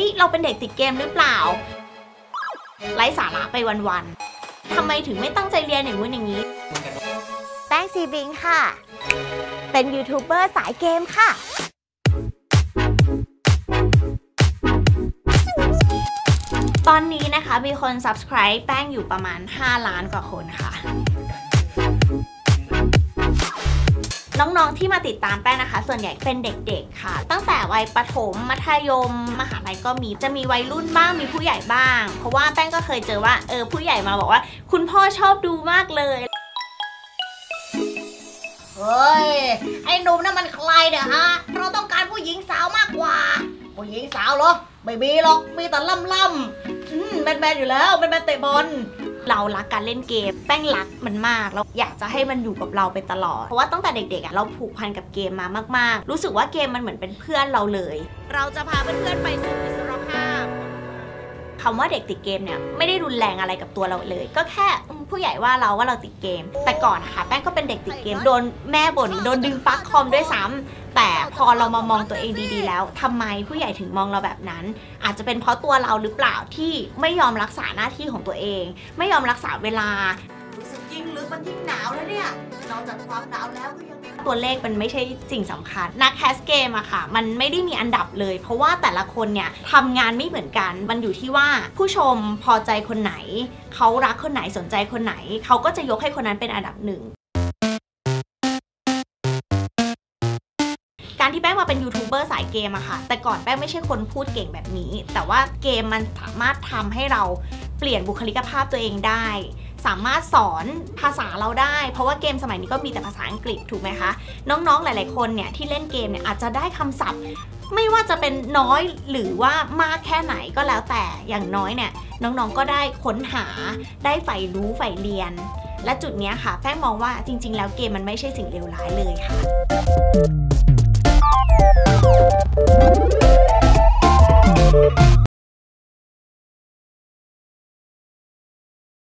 อ้ยเราเป็นเด็กติดเกมหรือเปล่าไร้สาระไปวันๆทำไมถึงไม่ตั้งใจเรียนอย่างงู้นอย่างนี้ แป้งซีบิงค่ะ เป็นยูทูบเบอร์สายเกมค่ะ ตอนนี้นะคะมีคน subscribe แป้งอยู่ประมาณ 5 ล้านกว่าคนค่ะ น้องๆที่มาติดตามแป้งนะคะ ส่วนใหญ่เป็นเด็กๆค่ะ ตั้งแต่วัยประถมมัธยม มหาลัยก็มีจะมีวัยรุ่นบ้างมีผู้ใหญ่บ้าง เพราะว่าแป้งก็เคยเจอว่าเออผู้ใหญ่มาบอกว่า คุณพ่อชอบดูมากเลยเฮ้ย ไอ้หนุ่มนั่นมันใครเนี่ยฮะ เราต้องการผู้หญิงสาวมากกว่า ผู้หญิงสาวเหรอ ไม่มีหรอก มีแต่ล่ำล่ำๆอืมแมนๆอยู่แล้วแมนๆเตะบอล เรารักการเล่นเกม แป้งรักมันมากแล้วอยากจะให้มันอยู่กับเราไปตลอด เพราะว่าตั้งแต่เด็กๆอะเราผูกพันกับเกมมามาก ๆ รู้สึกว่าเกมมันเหมือนเป็นเพื่อนเราเลย เราจะพาเพื่อนๆไปสู่อิสรภาพ คำว่าเด็กติดเกมเนี่ยไม่ได้รุนแรงอะไรกับตัวเราเลย ก็แค่ผู้ใหญ่ว่าเราว่าเราติดเกม แต่ก่อนนะคะแป้งก็เป็นเด็กติดเกมโดนแม่บ่นโดนดึงปลั๊กคอมด้วยซ้ำแต่พอเรามามองตัวเองดีๆ แล้วทำไมผู้ใหญ่ถึงมองเราแบบนั้น อาจจะเป็นเพราะตัวเราหรือเปล่าที่ไม่ยอมรักษาหน้าที่ของตัวเอง ไม่ยอมรักษาเวลา ยิ่งลึกมันยิ่งหนาวแล้วเนี่ย นอกจากความหนาวแล้วก็ยังตัวเลขมันไม่ใช่สิ่งสำคัญ นักแคสเกมอะค่ะ มันไม่ได้มีอันดับเลย เพราะว่าแต่ละคนเนี่ยทำงานไม่เหมือนกัน มันอยู่ที่ว่าผู้ชมพอใจคนไหน เขารักคนไหนสนใจคนไหน เขาก็จะยกให้คนนั้นเป็นอันดับหนึ่งการที่แป้งมาเป็นยูทูบเบอร์สายเกมอะค่ะ แต่ก่อนแป้งไม่ใช่คนพูดเก่งแบบนี้ แต่ว่าเกมมันสามารถทำให้เราเปลี่ยนบุคลิกภาพตัวเองได้ สามารถสอนภาษาเราได้ เพราะว่าเกมสมัยนี้ก็มีแต่ภาษาอังกฤษถูกไหมคะ น้องๆหลาย ๆ คนเนี่ยที่เล่นเกมเนี่ยอาจจะได้คำศัพท์ ไม่ว่าจะเป็นน้อยหรือว่ามากแค่ไหนก็แล้วแต่อย่างน้อยเนี่ยน้องๆก็ได้ค้นหาได้ใฝ่รู้ใฝ่เรียน และจุดนี้ค่ะแป้งมองว่าจริง ๆ แล้วเกมมันไม่ใช่สิ่งเลวร้ายเลยค่ะ